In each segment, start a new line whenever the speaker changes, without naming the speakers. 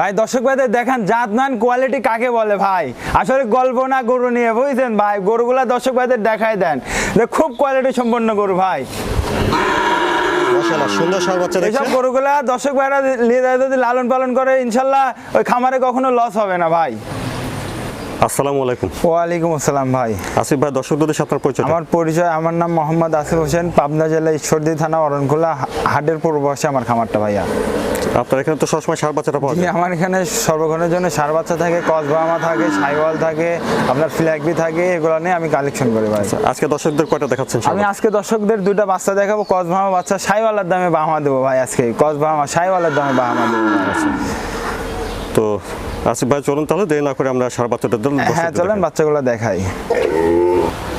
ভাই দর্শক ভাইদের দেখেন জাতমান কোয়ালিটি কাকে বলে ভাই? আসলে গল্প না গরু নিয়ে বুঝছেন ভাই? গরুগুলা দর্শক ভাইদের দেখাই দেন। খুব কোয়ালিটি সম্পন্ন গরু ভাই।
সুন্দর সার বাচ্চা
এইসব গরুগুলা দর্শক ভাইরা নিয়ে যায় যদি লালন পালন করে ইনশাল্লাহ ওই খামারে কখনো লস হবে না ভাই।
আসসালামু আলাইকুম।
ওয়ালাইকুম আসসালাম ভাই।
আসিফ ভাই দর্শকদের সাথে আপনার পরিচয়
আমার পরিচয় আমার নাম মোহাম্মদ আসিফ হোসেন পাবনা জেলা ঈশ্বরদী থানা অরণখোলা হাটের পূর্ব আমার খামারটা ভাইয়া।
আপনার এখানে তো সবসময় সার বাচ্চাটা পাওয়া যায়।
আমার এখানে সর্বক্ষণের জন্য সার বাচ্চা থাকে কসবামা থাকে সাইওয়াল থাকে আপনার ফ্ল্যাগবি থাকে এগুলো নিয়ে আমি কালেকশন করি ভাই।
আজকে দর্শকদের কয়টা দেখাচ্ছেন
আমি আজকে দর্শকদের দুইটা বাচ্চা দেখাবো কসবামা বাচ্চা সাইওয়ালার দামে বাহামা দেবো ভাই আজকে। কসবামা সাইওয়ালার দামে বাহামা দেবো?
তো আসিফ ভাই চলুন তাহলে দেরি না করে আমরা সার বাচ্চাটা
হ্যাঁ চলেন বাচ্চাগুলো দেখাই।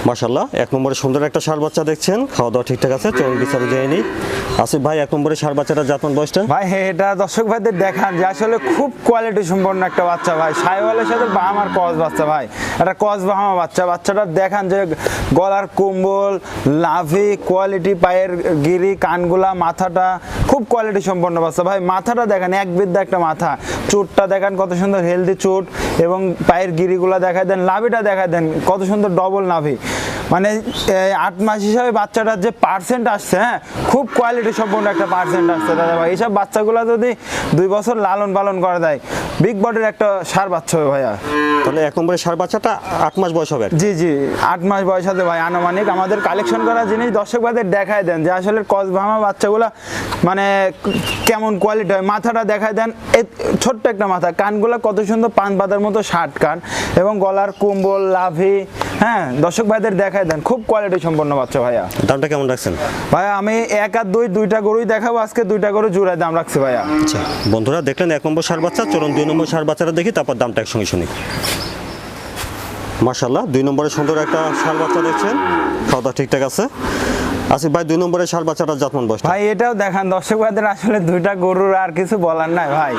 মাশাল্লাহ এক নম্বরে সুন্দর একটা সার বাচ্চা দেখছেন। খাওয়া দাওয়া ঠিকঠাক আছে, চলুন বিচারে যায়নি আসিফ ভাই, এক নম্বরে সার বাচ্চাটা জাতমান বয়সটা?
ভাই এটা দর্শক ভাইদের দেখান যে আসলে খুব কোয়ালিটি সম্পন্ন একটা বাচ্চা ভাই। সাইওয়ালের সাথে বাহামার কস বাচ্চা ভাই। একটা কস বাহামা বাচ্চা। বাচ্চাটা দেখান যে গলার কম্বল, লাভি কোয়ালিটি পায়ের গিরি, কানগুলা, মাথাটা খুব কোয়ালিটি সম্পন্ন বাচ্চা। ভাই, মাথাটা দেখেন, এক বিদ্যা একটা মাথা। চোটটা দেখেন কত সুন্দর হেলদি চোট এবং পায়ের গিরিগুলো দেখায় দেন লাভিটা দেখায় দেন, কত সুন্দর ডবল নাভি। মানে আট মাস হিসাবে বাচ্চাটার যে পার্সেন্ট আসছে হ্যাঁ খুব কোয়ালিটি সম্পন্ন একটা পার্সেন্ট আসছে, দাদা ভাই। এইসব বাচ্চাগুলো যদি দুই বছর লালন পালন করা যায় বিগ বডির একটা সার বাচ্চা হবে ভাইয়া।
তাহলে এক নম্বরের সার বাচ্চাটা আট মাস বয়স হবে
জি জি আট মাস বয়স হবে ভাই আনুমানিক। আমাদের কালেকশন করা জিনিস দর্শক ভাইদের দেখায় দেন যে আসলে কসবামা বাচ্চাগুলো মানে কেমন কোয়ালিটি হয়। মাথাটা দেখায় দেন ছোট্ট একটা মাথা। কানগুলো কত সুন্দর পান পাতার মতো শার্ট কান এবং গলার কুম্বল লাভি হ্যাঁ দর্শক ভাইদের দেখায় দেন খুব কোয়ালিটি সম্পন্ন বাচ্চা ভাইয়া।
দামটা কেমন রাখছেন?
ভাইয়া আমি এক আর দুই দুইটা গরুই দেখাবো আজকে দুইটা গরু জোড়ায় দাম রাখছি ভাইয়া।
আচ্ছা বন্ধুরা দেখলেন এক নম্বর সার বাচ্চা চলুন দুই নম্বর সার বাচ্চাটা দেখি তারপর দামটা একসঙ্গে শুনি। মাশাল্লাহ দুই নম্বরে সুন্দর একটা সার বাচ্চা দেখছেন। খাওয়া ঠিকঠাক আছে। আসিফ ভাই, দুই নম্বরে সার বাচ্চাটা জাতমান বয়স
ভাই, এটাও দেখান দর্শক ভাইদের আসলে দুইটা গরুর আর কিছু বলার নাই ভাই।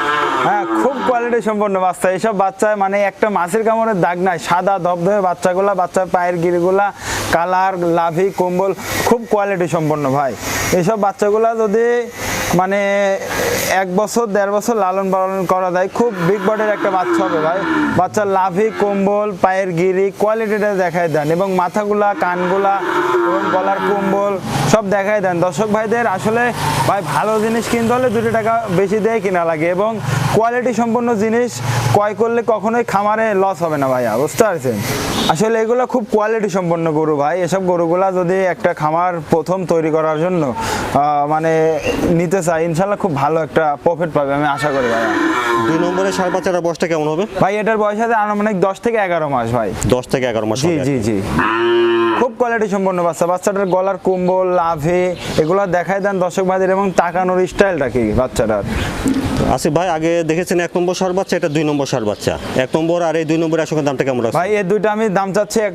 হ্যাঁ খুব কোয়ালিটি সম্পন্ন বাচ্চা। এইসব বাচ্চা মানে একটা মাছের কামড়ের দাগ নাই। সাদা ধবধবে বাচ্চাগুলা, বাচ্চার পায়ের গিরিগুলা, কালার, লাভি, কম্বল, খুব কোয়ালিটি সম্পন্ন ভাই। এইসব বাচ্চাগুলা যদি মানে এক বছর, দেড় বছর লালন পালন করা যায়। খুব বিগ বডির একটা বাচ্চা হবে ভাই। বাচ্চার লাভি কম্বল, পায়ের গিরি কোয়ালিটিটা দেখায় দেন। এবং মাথাগুলা, কানগুলা এবং গলার কম্বল, সব দেখায় দেন। দর্শক ভাইদের আসলে ভাই ভালো জিনিস কিনতে হলে দুটো টাকা বেশি দিয়ে কিনা লাগে এবং কোয়ালিটি সম্পন্ন জিনিস ক্রয় করলে কখনোই খামারে লস হবে না ভাইয়া বুঝতে পারছেন? আসলে এগুলো খুব কোয়ালিটি সম্পন্ন গরু ভাই। এসব গরুগুলা যদি একটা খামার প্রথম তৈরি করার জন্য মানে নিতে চাই ইনশাল্লাহ খুব ভালো একটা প্রফিট পাবে আমি আশা করি ভাইয়া।
দুই নম্বরে সার বাচ্চাটা বয়সটা কেমন হবে?
ভাই এটার বয়স আছে আনুমানিক দশ থেকে এগারো মাস ভাই।
দশ থেকে এগারো মাস
জি। জি জি। খুব কোয়ালিটি সম্পন্ন বাচ্চা। বাচ্চাটার গলার কম্বল লাভে এগুলো দেখায় দেন দর্শক ভাইদের এবং তাকানোর স্টাইলটা কি বাচ্চাটার?
আসিফ ভাই আগে দেখেছেন এক নম্বর সার বাচ্চা এটা দুই নম্বর সার বাচ্চা। এক নম্বর আর এই দুই নম্বর একসঙ্গে দামটা কেমন
ভাই এই দুইটা আমি দাম চাচ্ছি এক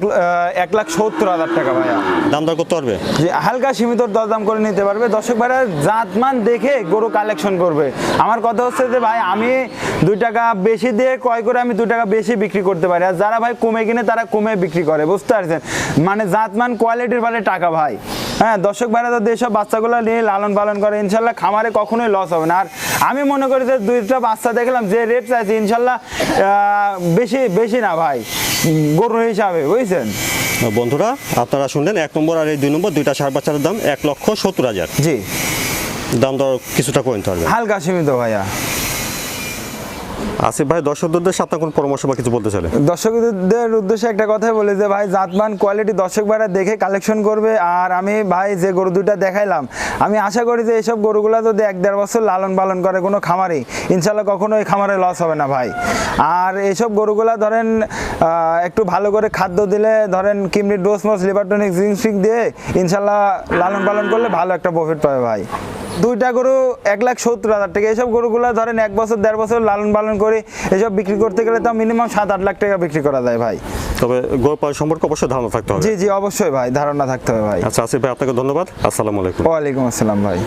এক লাখ সত্তর হাজার টাকা ভাইয়া।
দাম দর করতে পারবে?
যে হালকা সীমিত দরদাম করে নিতে পারবে। দর্শক ভাইরা জাতমান দেখে গরু কালেকশন করবে। আমার কথা হচ্ছে যে ভাই আমি দুই টাকা বেশি দিয়ে ক্রয় করে আমি দুই টাকা বেশি বিক্রি করতে পারি। আর যারা ভাই কমে কিনে তারা কমে বিক্রি করে বুঝতে পারছেন? মানে জাতমান কোয়ালিটির মানে টাকা ভাই। হ্যাঁ দর্শক ভাইরা যদি এসব বাচ্চাগুলো নিয়ে লালন পালন করে ইনশাল্লাহ খামারে কখনোই লস হবে না। আর আমি মনে করি যে দুইটা বাচ্চা দেখলাম যে রেট চাইছি ইনশাল্লাহ বেশি বেশি না ভাই গরু হিসাবে বুঝছেন?
বন্ধুরা আপনারা শুনলেন এক নম্বর আর এই দুই নম্বর দুইটা সার বাচ্চার দাম এক লক্ষ সত্তর হাজার।
জি।
দাম দর কিছুটা নিতে পারবে
হালকা সীমিত ভাইয়া।
আসিফ ভাই, দর্শকদের সাথে কোন পরামর্শ বা কিছু বলতে চলে
দর্শকদের উদ্দেশ্যে একটা কথাই বলি যে, ভাই, জাতমান কোয়ালিটি দর্শক ভাইরা দেখে কালেকশন করবে। আর আমি, ভাই, যে গরু দুইটা দেখাইলাম, আমি আশা করি যে এইসব গরুগুলা যদি এক দেড় বছর লালন পালন করে কোনো খামারে ইনশাল্লাহ কখনো এই খামারে লস হবে না, ভাই। আর এইসব গরুগুলা ধরেন একটু ভালো করে খাদ্য দিলে, ধরেন কিমনি ডোজ মস লিভারটনিক জিংসিক দিয়ে, ইনশাল্লাহ লালন পালন করলে ভালো একটা প্রফিট পাবে, ভাই। দুইটা গরু এক লাখ সত্তর হাজার টাকা। এইসব গরুগুলো ধরেন এক বছর দেড় বছর লালন পালন করে এসব বিক্রি করতে গেলে তো মিনিমাম সাত আট লাখ টাকা বিক্রি করা যায় ভাই।
তবে গরু পালন সম্পর্কে অবশ্যই ধারণা থাকতে হবে।
জি জি অবশ্যই ভাই ধারণা থাকতে হবে ভাই।
আচ্ছা আসিফ ভাই আপনাকে ধন্যবাদ। আসসালামু আলাইকুম।
ওয়ালাইকুম আসসালাম ভাই।